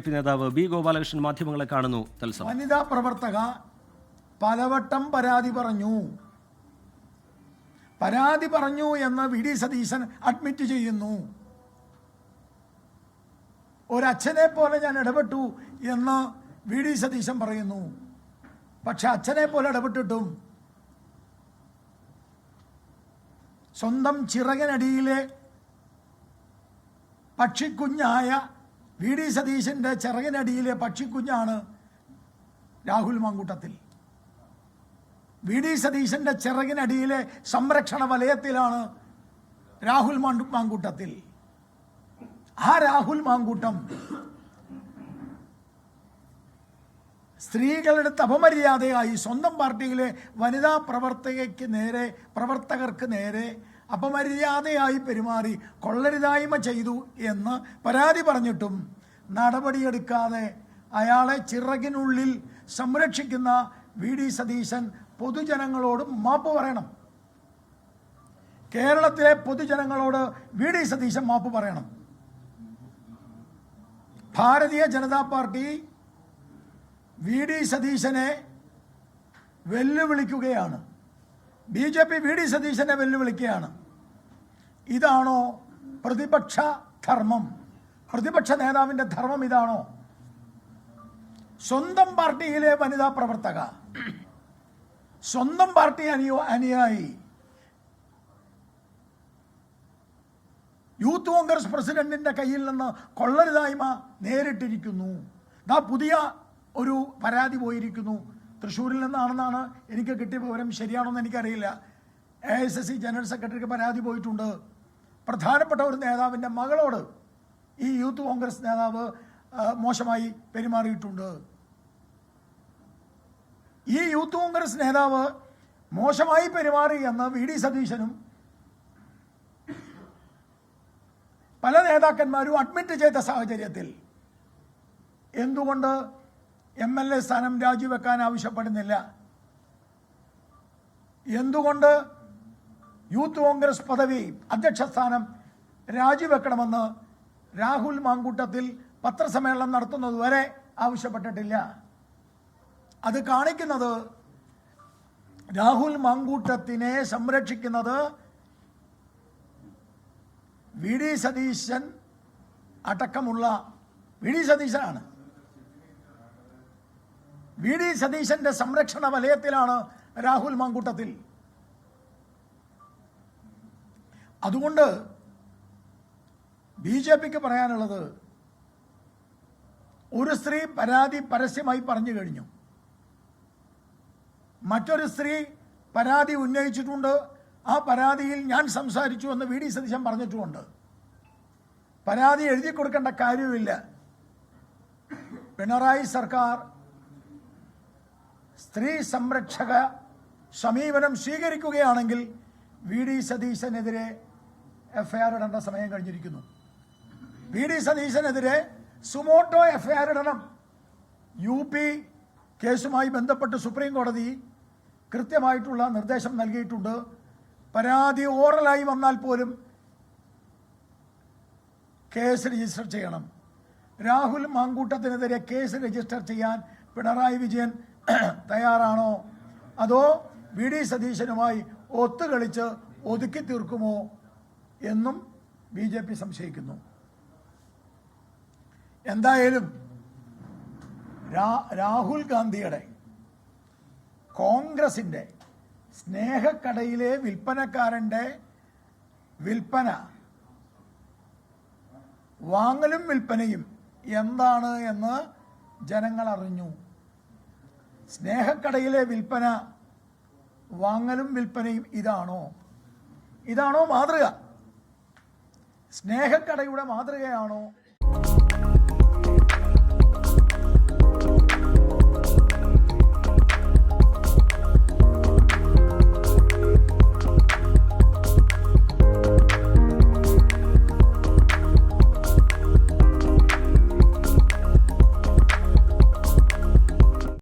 P നേതാവ് B Gopalakrishnan മാധ്യമങ്ങളെ കാണുന്നു. തത്സമയം. വനിതാ പ്രവർത്തക പലവട്ടം പരാതി പറഞ്ഞു. പരാതി പറഞ്ഞു എന്ന് വി ഡി സതീശൻ അഡ്മിറ്റ് ചെയ്യുന്നു. ഒരച്ഛനെ പോലെ ഞാൻ ഇടപെട്ടു എന്ന് വി ഡി സതീശൻ പറയുന്നു. പക്ഷെ അച്ഛനെ പോലെ ഇടപെട്ടിട്ടും സ്വന്തം ചിറകനടിയിലെ പക്ഷിക്കുഞ്ഞായ വി ഡി സതീശന്റെ ചിറകിനടിയിലെ പക്ഷിക്കുഞ്ഞാണ് രാഹുൽ മാങ്കൂട്ടത്തിൽ. വി ഡി സതീശന്റെ ചിറകിനടിയിലെ സംരക്ഷണ വലയത്തിലാണ് രാഹുൽ മാങ്കൂട്ടത്തിൽ. ആ രാഹുൽ മാങ്കൂട്ടം സ്ത്രീകളുടെ അപമര്യാദയായി സ്വന്തം പാർട്ടിയിലെ വനിതാ പ്രവർത്തകയ്ക്ക് നേരെ പ്രവർത്തകർക്ക് നേരെ അപമര്യാദയായി പെരുമാറി കൊള്ളരുതായ്മ ചെയ്തു എന്ന് പരാതി പറഞ്ഞിട്ടും നടപടിയെടുക്കാതെ അയാളെ ചിറകിനുള്ളിൽ സംരക്ഷിക്കുന്ന വി ഡി സതീശൻ പൊതുജനങ്ങളോട് മാപ്പ് പറയണം. കേരളത്തിലെ പൊതുജനങ്ങളോട് വി ഡി സതീശൻ മാപ്പ് പറയണം. Bharatiya Janata party V D സതീശനെ വെല്ലുവിളിക്കുകയാണ്. B J P V D സതീശനെ വെല്ലുവിളിക്കുകയാണ്. ഇതാണോ പ്രതിപക്ഷ ധർമ്മം? പ്രതിപക്ഷ നേതാവിന്റെ ധർമ്മം ഇതാണോ? സ്വന്തം പാർട്ടിയിലെ വനിതാ പ്രവർത്തക സ്വന്തം പാർട്ടി അനിയോ അനുയായി യൂത്ത് കോൺഗ്രസ് പ്രസിഡന്റിന്റെ കയ്യിൽ നിന്ന് കൊള്ളരുതായ്മ നേരിട്ടിരിക്കുന്നു. ദാ പുതിയ ഒരു പരാതി പോയിരിക്കുന്നു. തൃശ്ശൂരിൽ നിന്നാണെന്നാണ് എനിക്ക് കിട്ടിയ വിവരം ശരിയാണോന്ന് എനിക്കറിയില്ല. A S S C general സെക്രട്ടറിക്ക് പരാതി പോയിട്ടുണ്ട്. പ്രധാനപ്പെട്ട ഒരു നേതാവിന്റെ മകളോട് ഈ യൂത്ത് കോൺഗ്രസ് നേതാവ് മോശമായി പെരുമാറിയിട്ടുണ്ട്. ഈ യൂത്ത് കോൺഗ്രസ് നേതാവ് മോശമായി പെരുമാറി എന്ന് വി ഡി സതീശനും പല നേതാക്കന്മാരും അഡ്മിറ്റ് ചെയ്ത സാഹചര്യത്തിൽ എന്തുകൊണ്ട് എം എൽ എ സ്ഥാനം രാജിവെക്കാൻ ആവശ്യപ്പെടുന്നില്ല. എന്തുകൊണ്ട് യൂത്ത് കോൺഗ്രസ് പദവി അധ്യക്ഷ സ്ഥാനം രാജിവെക്കണമെന്ന് രാഹുൽ മാങ്കൂട്ടത്തിൽ പത്രസമ്മേളനം നടത്തുന്നതുവരെ ആവശ്യപ്പെട്ടിട്ടില്ല. അത് കാണിക്കുന്നത് രാഹുൽ മാങ്കൂട്ടത്തിനെ സംരക്ഷിക്കുന്നത് വി ഡി സതീശൻ അടക്കമുള്ള വി ഡി സതീശനാണ്. വി ഡി സതീശന്റെ സംരക്ഷണ വലയത്തിലാണ് രാഹുൽ മാങ്കൂട്ടത്തിൽ. അതുകൊണ്ട് ബി ജെ പിക്ക് പറയാനുള്ളത് ഒരു സ്ത്രീ പരാതി പരസ്യമായി പറഞ്ഞു കഴിഞ്ഞു. മറ്റൊരു സ്ത്രീ പരാതി ഉന്നയിച്ചിട്ടുണ്ട്. ആ പരാതിയിൽ ഞാൻ സംസാരിച്ചു എന്ന് വി ഡി സതീശൻ പറഞ്ഞിട്ടുമുണ്ട്. പരാതി എഴുതി കൊടുക്കേണ്ട കാര്യമില്ല പിണറായി സർക്കാർ സ്ത്രീ സംരക്ഷക സമീപനം സ്വീകരിക്കുകയാണെങ്കിൽ വി ഡി സതീശനെതിരെ എഫ്ഐആർ ഇടേണ്ട സമയം കഴിഞ്ഞിരിക്കുന്നു. വി ഡി സതീശനെതിരെ സുമോട്ടോ എഫ്ഐആർ ഇടണം. യു പി കേസുമായി ബന്ധപ്പെട്ട് സുപ്രീം കോടതി കൃത്യമായിട്ടുള്ള നിർദ്ദേശം നൽകിയിട്ടുണ്ട്. പരാതി ഓറലായി വന്നാൽ പോലും കേസ് രജിസ്റ്റർ ചെയ്യണം. രാഹുൽ മാങ്കൂട്ടത്തിനെതിരെ കേസ് രജിസ്റ്റർ ചെയ്യാൻ പിണറായി വിജയൻ തയ്യാറാണോ? അതോ വി. ഡി. സതീശനുമായി ഒത്തുകളിച്ച് ഒതുക്കി തീർക്കുമോ എന്നും ബി. ജെ. പി സംശയിക്കുന്നു. എന്തായാലും രാഹുൽ ഗാന്ധിയുടെ കോൺഗ്രസിന്റെ സ്നേഹക്കടയിലെ വിൽപ്പനക്കാരന്റെ വിൽപ്പന വാങ്ങലും വിൽപ്പനയും എന്താണ് എന്ന് ജനങ്ങൾ അറിഞ്ഞു സ്നേഹക്കടയിലെ വിൽപ്പന വാങ്ങലും വിൽപ്പനയും ഇതാണോ? ഇതാണോ മാതൃക? സ്നേഹക്കടയുടെ മാതൃകയാണോ?